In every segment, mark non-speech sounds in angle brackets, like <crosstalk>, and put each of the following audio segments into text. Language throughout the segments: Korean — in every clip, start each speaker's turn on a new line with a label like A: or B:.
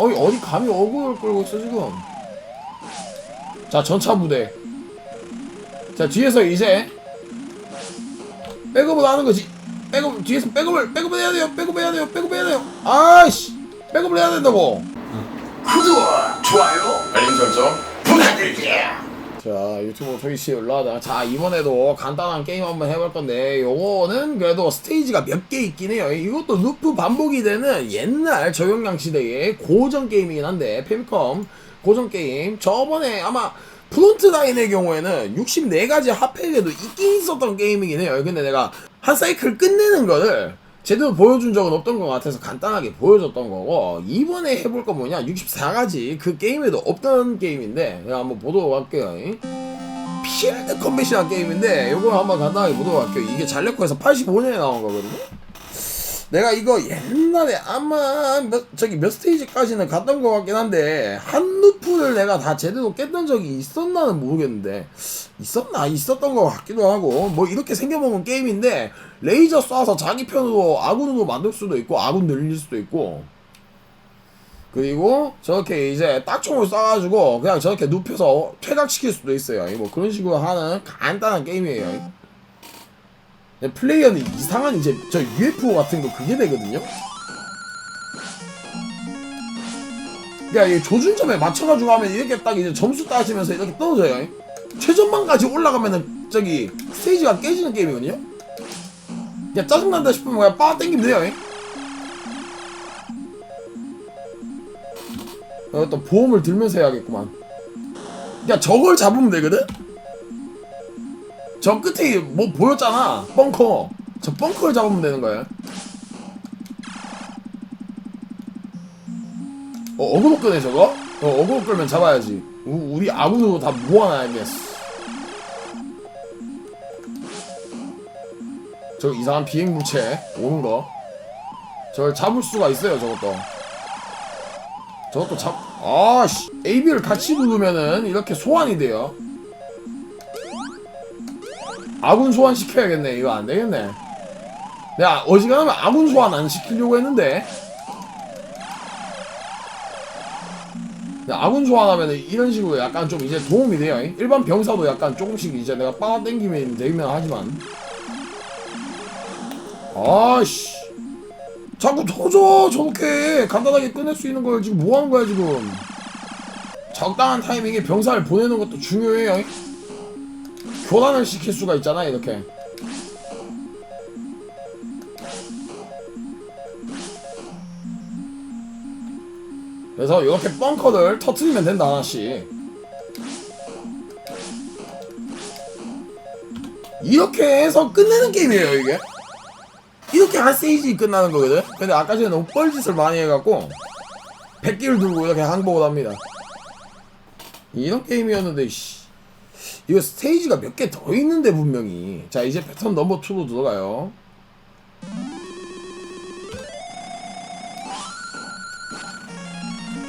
A: 어이 어디 감히 어그를 끌고 있어 지금? 자 전차 부대. 자 뒤에서 이제 백업을 하는 거지. 백업 뒤에서 백업을 백업을 해야 돼요. 백업 해야 돼요. 백업 해야 돼요. 아이씨 백업을 해야 된다고.
B: 구독, 좋아요,
C: 알림 설정
B: 부탁드릴게요.
A: 자 유튜브 트위치 올라가다 자 이번에도 간단한 게임 한번 해볼 건데 요거는 그래도 스테이지가 몇 개 있긴 해요. 이것도 루프 반복이 되는 옛날 저용량 시대의 고전 게임이긴 한데 페미컴 고전 게임. 저번에 아마 프론트 라인의 경우에는 64가지 핫팩에도 있긴 있었던 게임이긴 해요. 근데 내가 한 사이클 끝내는 거를 제대로 보여준 적은 없던 것 같아서 간단하게 보여줬던 거고 이번에 해볼 거 뭐냐? 64가지 그 게임에도 없던 게임인데 제가 한번 보도록 할게요. 필드 컴뱃이라는 게임인데 이거 한번 간단하게 보도록 할게요. 이게 잘레코에서 85년에 나온 거거든요 내가 이거 옛날에 아마 몇, 저기 몇 스테이지까지는 갔던 것 같긴 한데 한 루프를 내가 다 제대로 깼던 적이 있었나는 모르겠는데 있었나? 있었던 것 같기도 하고 뭐 이렇게 생겨먹은 게임인데 레이저 쏴서 자기 편으로 아군으로 만들 수도 있고 아군 늘릴 수도 있고. 그리고 저렇게 이제 딱총을 쏴가지고 그냥 저렇게 눕혀서 퇴각시킬 수도 있어요. 뭐 그런 식으로 하는 간단한 게임이에요 플레이어는 이상한 이제 저 UFO 같은 거 그게 되거든요. 그러니까 이 조준점에 맞춰가지고 하면 이렇게 딱 이제 점수 따지면서 이렇게 떨어져요. 최전방까지 올라가면은 저기 스테이지가 깨지는 게임이거든요. 그냥 짜증난다 싶으면 그냥 빠 땡기면 돼요. 어, 또 보험을 들면서 해야겠구만. 그러니까 저걸 잡으면 되거든. 저 끝에 뭐 보였잖아. 벙커. 저 벙커를 잡으면 되는 거야. 어 어그로 끄네 저거? 어 어그로 끌면 잡아야지. 우, 우리 아군으로 다 모아놔야겠어 저 이상한 비행물체 오는 거. 저걸 잡을 수가 있어요 저것도. 저것도 잡 아씨. AB를 같이 누르면은 이렇게 소환이 돼요 아군 소환 시켜야겠네. 이거 안 되겠네. 내가 어지간하면 아군 소환 안 시키려고 했는데. 아군 소환하면 이런 식으로 약간 좀 이제 도움이 돼요. 일반 병사도 약간 조금씩 이제 내가 빠가 땡기면 되면 하지만. 아씨. 자꾸 터져 저렇게 간단하게 끝낼 수 있는 걸 지금 뭐 하는 거야 지금 적당한 타이밍에 병사를 보내는 것도 중요해요 교란을 시킬 수가 있잖아 이렇게. 그래서 이렇게 벙커를 터트리면 된다 하나씩. 이렇게 해서 끝내는 게임이에요 이게. 이렇게 한 스테이지 끝나는 거거든? 근데 아까 전에 너무 뻘짓을 많이 해갖고 백기를 들고 이렇게 항복을 합니다. 이런 게임이었는데 씨 이거 스테이지가 몇 개 더 있는데 분명히. 자 이제 패턴 넘버 2로 들어가요.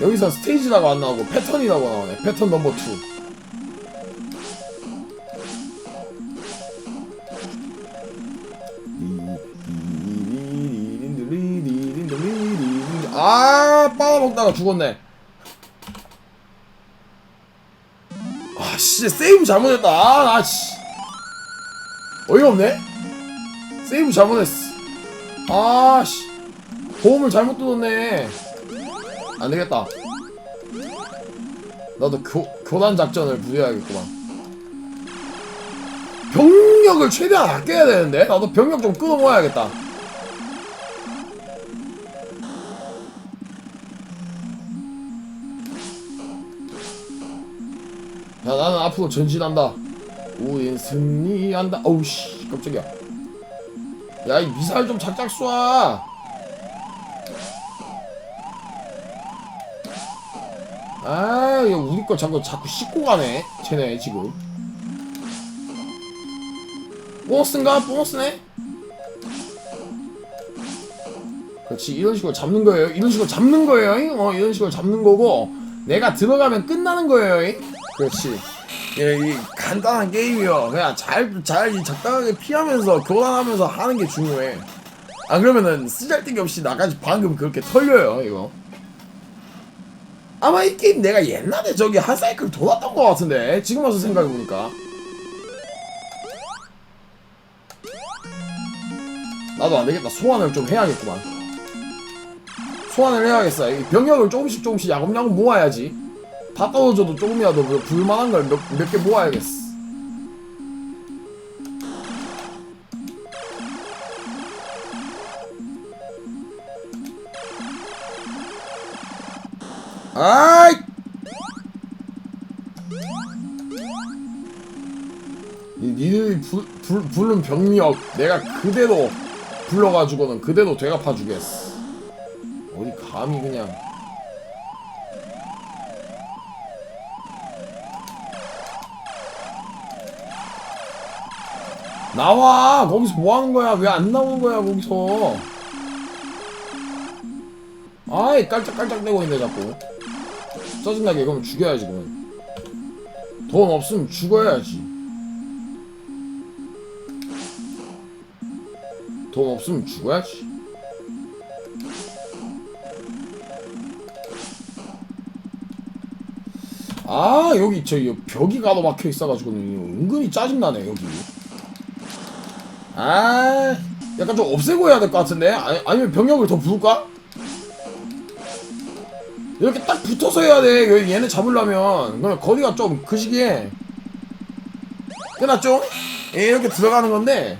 A: 여기서 스테이지라고 안 나오고 패턴이라고 나오네. 패턴 넘버 2 아 빨아먹다가 죽었네 아, 씨, 세이브 잘못했다. 아, 나, 씨. 어이없네? 세이브 잘못했어. 아, 씨. 보험을 잘못 뜯었네. 안 되겠다. 나도 교, 교란 작전을 부여해야겠구만. 병력을 최대한 아껴야 되는데? 나도 병력 좀 끊어 모아야겠다. 자 나는 앞으로 전진한다 우린 승리한다 어우씨 깜짝이야 야 이 미사일 좀 작작 쏴 아, 이거 우리 거 자꾸 자꾸 씻고 가네. 쟤네 지금. 보너스인가? 보너스네? 그렇지, 이런 식으로 잡는 거예요. 이런 식으로 잡는 거예요. 어, 이런 식으로 잡는 거고, 내가 들어가면 끝나는 거예요. 그렇지. 예, 이 간단한 게임이요. 그냥 잘, 잘 적당하게 피하면서 교환하면서 하는 게 중요해. 안 그러면은 쓰잘데기 없이 나까지 방금 그렇게 털려요, 이거. 아마 이 게임 내가 옛날에 저기 한 사이클 돌았던 것 같은데 지금 와서 생각해보니까 나도 안되겠다 소환을 좀 해야겠구만 소환을 해야겠어 이 병력을 조금씩 조금씩 야금야금 모아야지 다 떨어져도 조금이라도 그 불만한 걸 몇 개 모아야겠어. 아이! 이 니들이 부, 불, 부른 병력 내가 그대로 불러가지고는 그대로 되갚아주겠어. 어디 감히 그냥 나와. 거기서 뭐 하는 거야? 왜 안 나오는 거야 거기서? 아이 깔짝깔짝 대고 있네 자꾸. 짜증나게 그럼 죽여야지 그럼 돈 없으면 죽어야지. 돈 없으면 죽어야지. 아 여기 저이 벽이 가로막혀 있어가지고 은근히 짜증나네 여기 아 약간 좀 없애고 해야 될 것 같은데 아니, 아니면 병력을 더 부을까? 이렇게 딱 붙어서 해야 돼 얘네 잡으려면 그럼 거리가 좀 그 시기에 끝났죠? 예, 이렇게 들어가는 건데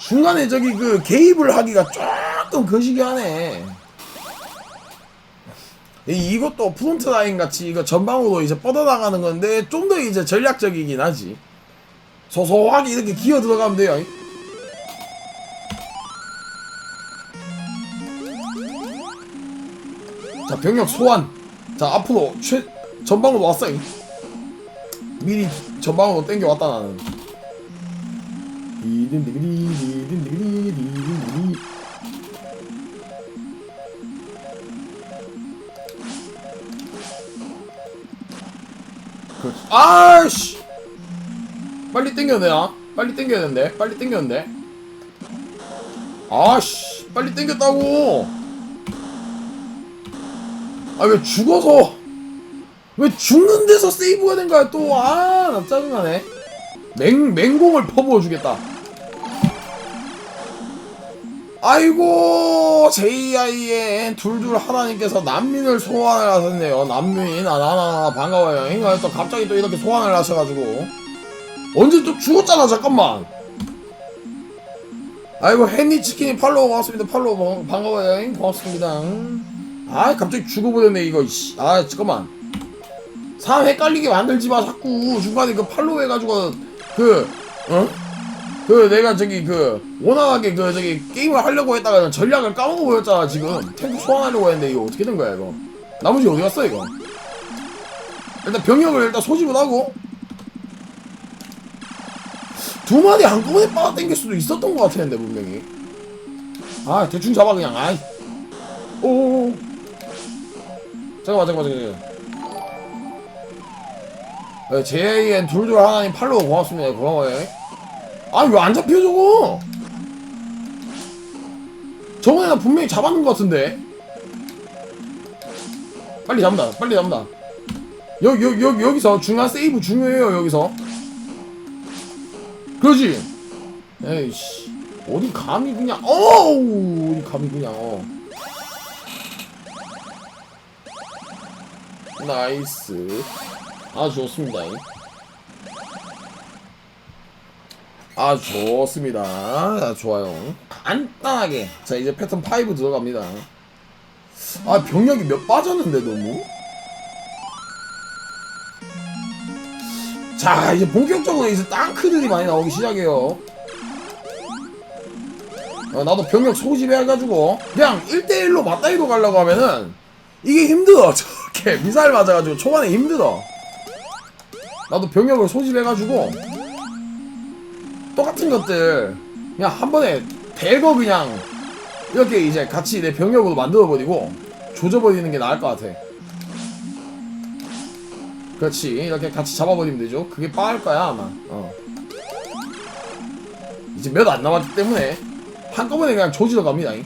A: 중간에 저기 그 개입을 하기가 조금 거시기하네. 이- 이것도 프론트 라인 같이 이거 전방으로 이제 뻗어나가는 건데 좀 더 이제 전략적이긴 하지. 소소하게 이렇게 기어 들어가면 돼요. 자 병력 소환. 자 앞으로 최 전방으로 왔어. 미리 전방으로 땡겨 왔다 나는. 아이씨! 빨리 땡겨내야 빨리 땡겨야 된대 빨리 땡겼는데? 아씨 빨리 땡겼다고 아 왜 죽어서 왜 죽는 데서 세이브가 된 거야 또 아 나 짜증나네 맹, 맹공을 퍼부어 주겠다. 아이고, JIN 둘둘 하나님께서 난민을 소환을 하셨네요. 난민, 아, 나나나, 반가워요. 인가 또 갑자기 또 이렇게 소환을 하셔가지고. 언제 또 죽었잖아, 잠깐만. 아이고, 헨리 치킨이 팔로우 고맙습니다. 팔로우 고- 반가워요. 고맙습니다. 아, 갑자기 죽어버렸네, 이거. 씨. 아, 잠깐만. 사람 헷갈리게 만들지 마 자꾸 중간에 그 팔로우 해가지고 그 어? 그 내가 저기 그 원활하게 그 저기 게임을 하려고 했다가 전략을 까먹어 보였잖아 지금 탱크 소환하려고 했는데 이거 어떻게 된 거야 이거 나머지 어디 갔어 이거 일단 병력을 일단 소집을 하고 두 마리 한꺼번에 빨아 당길 수도 있었던 것 같았는데 분명히 아 대충 잡아 그냥 아이 오오오 잠깐만 잠깐만 잠깐만 네, JN 둘둘 하나님 팔로우 고맙습니다. 고마워요. 아, 왜 안 잡혀, 저거? 저번에 나 분명히 잡았는 것 같은데? 빨리 잡는다, 빨리 잡는다. 여기, 여기, 여기, 여기서 중간 세이브 중요해요, 여기서. 그러지? 에이씨. 어디 감히 그냥, 어우! 어디 감히 그냥, 어. 나이스. 아주 좋습니다. 아 좋습니다. 아, 좋아요. 간단하게 자 이제 패턴 5 들어갑니다. 아 병력이 몇 빠졌는데 너무. 자 이제 본격적으로 이제 땅크들이 많이 나오기 시작해요. 어, 나도 병력 소집해가지고 그냥 1대1로 맞다이로 가려고 하면은 이게 힘들어 <laughs> 저렇게 미사일 맞아가지고 초반에 힘들어 나도 병력을 소집해가지고 똑같은 것들 그냥 한 번에 대거 그냥 이렇게 이제 같이 내 병력으로 만들어버리고 조져버리는 게 나을 것 같아 그렇지 이렇게 같이 잡아버리면 되죠 그게 빠를 거야 아마 어. 이제 몇 안 남았기 때문에 한꺼번에 그냥 조지러 갑니다 잉.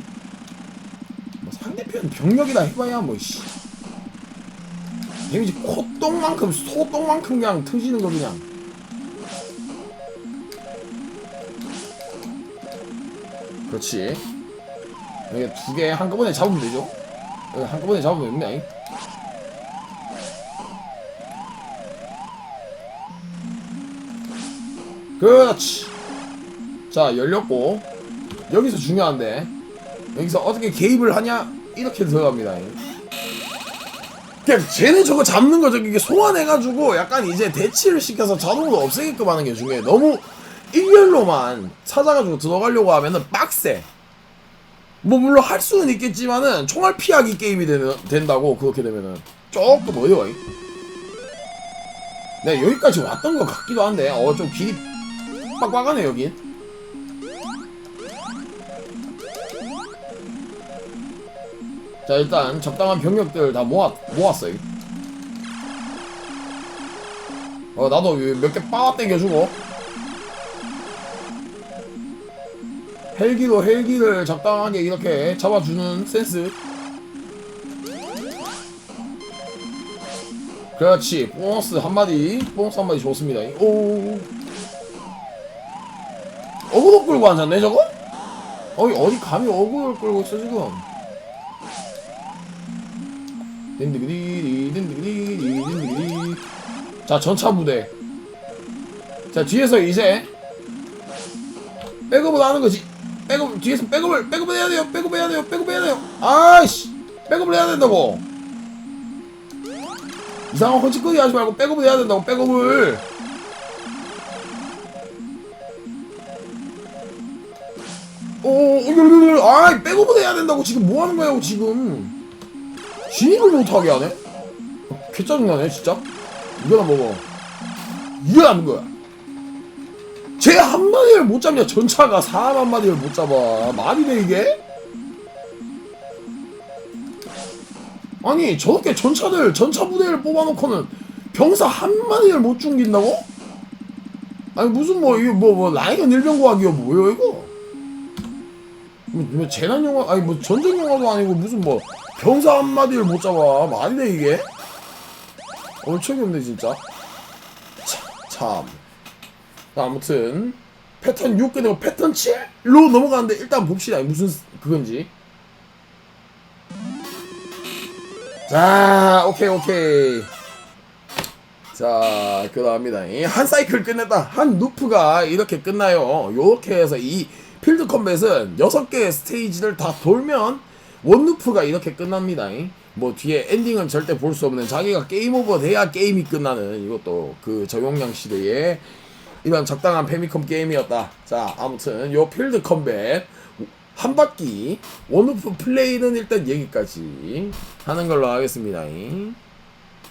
A: 뭐 상대편 병력이다 해봐야 뭐 씨. 데미지 콧똥만큼 소똥만큼 그냥 터지는 거 그냥. 그렇지. 여기 두 개 한꺼번에 잡으면 되죠? 한꺼번에 잡으면 됩니다 그렇지. 자 열렸고. 여기서 중요한데 여기서 어떻게 개입을 하냐? 이렇게 들어갑니다 그냥 쟤네 저거 잡는 거 저기 소환해가지고 약간 이제 대치를 시켜서 자동으로 없애게끔 하는 게 중요해. 너무 일렬로만 찾아가지고 들어가려고 하면은 빡세. 뭐 물론 할 수는 있겠지만은 총알 피하기 게임이 되, 된다고 그렇게 되면은 조금 어려워. 네 여기까지 왔던 것 같기도 한데 어 좀 길이 빡빡하네 여긴 자 일단 적당한 병력들 다 모았, 모았어요. 어 나도 몇 개 빠아 땡겨주고. 헬기로 헬기를 적당하게 이렇게 잡아주는 센스. 그렇지 보너스 한마디 보너스 한마디 좋습니다. 오. 어그로 끌고 앉았네 저거? 어이 어디 감히 어그로를 끌고 있어 지금 딘디기디 딘디기디 딘디기디 자 전차 부대 자 뒤에서 이제 백업을 하는 거지 백업 뒤에서 백업을 백업을 해야 돼요 백업 해야 돼요 백업 해야 돼요 아이씨 백업을 해야 된다고 이상한 헛짓거리 하지 말고 백업을 해야 된다고 백업을 오, 오, 아, 백업을 해야 된다고 지금 뭐 하는 거야, 지금? 진입을 못하게 하네? 개 짜증나네, 진짜. 이거나 먹어. 이게 하는 거야. 쟤 한마디를 못 잡냐, 전차가 사람 한마디를 못 잡아. 말이 돼, 이게? 아니, 저렇게 전차들, 전차 부대를 뽑아놓고는 병사 한마디를 못 죽인다고? 아니, 무슨 뭐, 이거 뭐, 뭐, 라이언 일병 구하기가 뭐예요, 이거? 뭐, 뭐 재난 영화 아니 뭐 전쟁 영화도 아니고 무슨 뭐 병사 한 마디를 못 잡아. 말이 돼 이게. 얼척이 없네 진짜. 참, 참. 자, 아무튼 패턴 6 끝내고 패턴 7로 넘어가는데 일단 봅시다. 무슨 그건지. 자 오케이 오케이. 자 그 다음입니다 한 사이클 끝냈다. 한 루프가 이렇게 끝나요. 요렇게 해서 이 필드 컴뱃은 6개의 스테이지를 다 돌면 원루프가 이렇게 끝납니다. 뭐 뒤에 엔딩은 절대 볼 수 없는 자기가 게임 오버 돼야 게임이 끝나는 이것도 그 저용량 시대의 이런 적당한 페미컴 게임이었다. 자, 아무튼 요 필드 컴뱃 한 바퀴 원루프 플레이는 일단 여기까지 하는 걸로 하겠습니다.